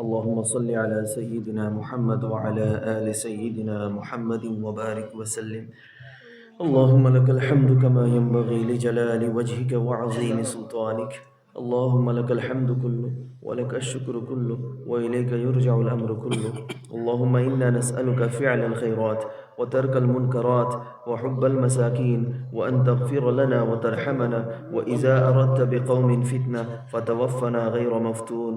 اللهم صل على سيدنا محمد وعلى آل سيدنا محمد وبارك وسلم. اللهم لك الحمد كما ينبغي لجلال وجهك وعظيم سلطانك. اللهم لك الحمد كله ولك الشكر كله وإليك يرجع الأمر كله. اللهم إنا نسألك فعل الخيرات وترك المنكرات وحب المساكين وأن تغفر لنا وترحمنا. وإذا أردت بقوم فتنة فتوفنا غير مفتون.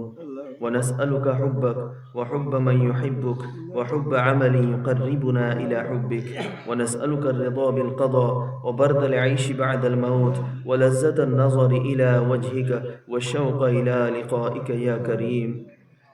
ونسألك حبك وحب من يحبك وحب عمل يقربنا إلى حبك. ونسألك الرضا بالقضاء وبرد العيش بعد الموت ولذة النظر إلى وجهك والشوق إلى لقائك يا كريم.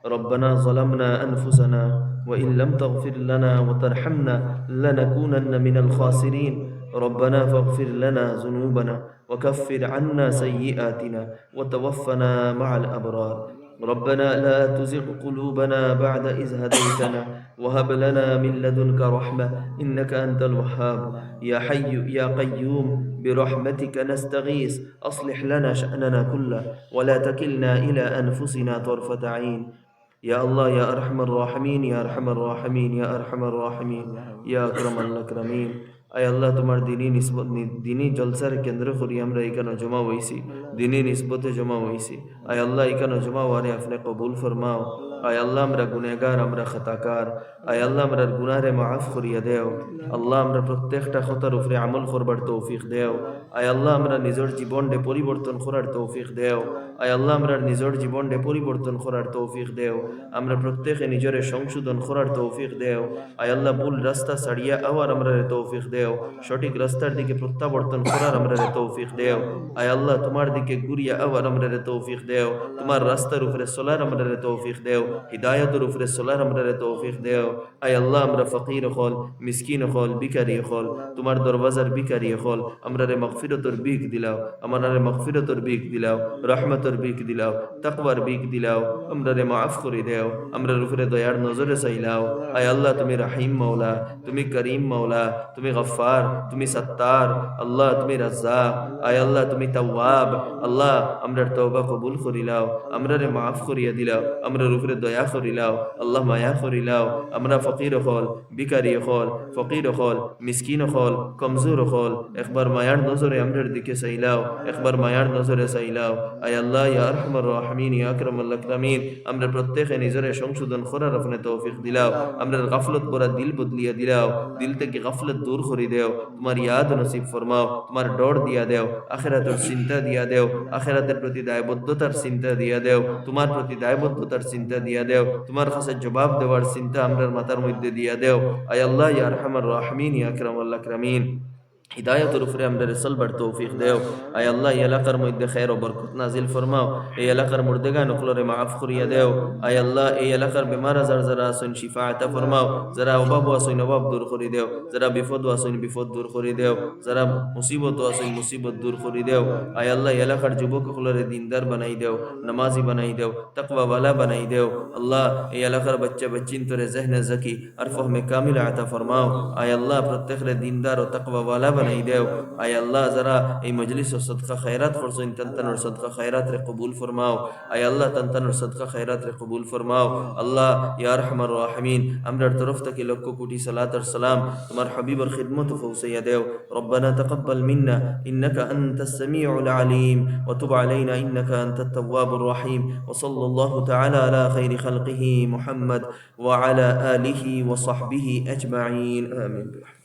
ربنا ظلمنا أنفسنا وإن لم تغفر لنا وترحمنا لنكونن من الخاسرين. ربنا فاغفر لنا ذنوبنا وكفر عنا سيئاتنا وتوفنا مع الأبرار. ربنا لا تزغ قلوبنا بعد إذ هديتنا وهب لنا من لدنك رحمة إنك أنت الوهاب. يا حي يا قيوم برحمتك نستغيث. أصلح لنا شأننا كله ولا تكلنا إلى أنفسنا طرفة عين. يا الله يا أرحم الراحمين يا أرحم الراحمين يا أرحم الراحمين يا أكرم الأكرمين. আয় আল্লাহ, তোমার দিনই নিসবত দিনই জলসার কেন্দ্র করি আমরা, এখানে জমা হয়েছি দিনই নিসবতে জমা হয়েছি আয় আল্লাহ, এখানে জমা হওয়ারে আপনি কবুল ফরমাও। আয় আল্লাহ, আমরা গুনেগার আমরা খাতাকার। আয় আল্লাহ, আমরা গুনারে মাফ করিয়া দেও। আল্লাহ, আমরা প্রত্যেকটা খতার উপরে আমল করবার তৌফিক দেও। আয় আল্লাহ, আমরা নিজের জীবনকে পরিবর্তন করার তৌফিক দেও। আয় আল্লাহ, আমরা নিজের জীবনকে পরিবর্তন করার তৌফিক দেও। আমরা প্রত্যেকে নিজের সংশোধন করার তৌফিক দেও। আয় আল্লাহ, ভুল রাস্তা ছাড়িয়া আবার আমরা তৌফিক দেও। সঠিক রাস্তার দিকে প্রত্যাবর্তন করার আমরা তৌফিক দেও। আয় আল্লাহ, তোমার দিকে ঘুরিয়া আবার আমরা তৌফিক দেও। তোমার রাস্তার উপরে সোলার আমরা তৌফিক দেও। হিদায়তের উপরে সোলার আমরা তৌফিক দেও। আয় আল্লাহ, আমরা ফকির হল, মিসকিন হল বিকারি হল, তোমার দরবাজার বিকারি হল, আমরা রে মগফিরতর বিক দিলাও, আমার রে মগফিরতর বিক দিলাও, রহমতর বিক দিলাও তাকবার বিক দিলাও, আমরা রে মাফ করে দেও, আমরা উপরে দয়ার নজরে চাইলাও। আয় আল্লাহ, তুমি রাহিম মাওলা, তুমি করিম মাওলা, তুমি গফার তুমি সত্তার, আল্লাহ তুমি রাজ্জাক, আয় আল্লাহ তুমি তাওয়াব, আল্লাহ আমরার তওবা কবুল করিলাও আমরা রে মাফ করিয়া দিলাও আমরা উপরে দয়া করিলাও, আল্লাহ মায়া করিলাও, আমরা ফকির হল বিকারি হল, ফকির হল, মিসকিন হল, কমজোর হল, একবার মায়ার নজরে আমরার দিকে চাইলাও, একবার মায়ার নজরে চাইলাও, আয় আল্লাহ ইয়া আরহামার রাহমিন, ইয়া আকরামাল আকরামিন, আমরা প্রত্যেকে নিজরে সংশোধন করার আপনি তৌফিক দিলাও আমরা গাফলত পরা দিল বদলিয়া দিলাও, দিল থেকে গাফলত দূর করে দেও। তোমার ইয়াদ নসিব ফরমাও, তোমার ডর দিয়া দেও। আখেরাতের চিন্তা দিয়া দেও। আখেরাতের প্রতি দায়বদ্ধতার চিন্তা দিয়া দেও। তোমার প্রতি দায়বদ্ধতার চিন্তা দিয়া দেও। তোমার কাছে জবাব দেওয়ার চিন্তা আমরার মাথার মধ্যে দিয়া দেও। আয় আল্লাহ, ইয়া আরহামার রাহমিন, ইয়া আকরামাল আকরামিন। হিদায়তের উপরে আমরা চলবার তৌফিক দেও আয় আল্লাহ এলাকার মধ্যে খের ও বরকত নাজিল ফরমাও এই এলাকার মুর্দেগা নকলরে মাফ করিয়া দেও আয় আল্লাহ এই এলাকার বেমার আজার যারা আসুন শিফা আতা ফরমাও যারা অভাব আসুন অভাব দূর করি দেও যারা বিপদ আসুন বিপদ দূর করি দেও যারা মুসিবত আসুন মুসিবত দূর করি দেও আয় আল্লাহ এলাকার যুবক সকলরে দিনদার বানাই দেও নামাজি বানাই দেও তাকওয়া ওয়ালা বানাই দেও আল্লাহ এই এলাকার বাচ্চা বাচ্চিন তোরে জহনে জাকি আর ফহমে কামিল আতা ফরমাও আয় আল্লাহ প্রত্যেকরে দিনদার ও তাকওয়া ওয়ালা বানাই দেও আয় আল্লাহ যারা এই মজলিস ও সদকা খৈরাত ফরসইন তন্তানোর সদকা খৈরাত রে কবুল ফরমাও আয় আল্লাহ তন্তানোর সদকা খৈরাত রে কবুল ফরমাও আল্লাহ ইয়া রহমান রাহমিন আমরার তরফ থেকে লক্ষ কোটি সালাত আর সালাম তোমার হাবিবর খিদমত পৌঁছাইয়া দেও ربنا تقبل منا إنك أنت السميع العليم وتب علينا إنك أنت التواب الرحيم وصلى الله تعالى على خير خلقه محمد وعلى آله وصحبه أجمعين آمين برحمتك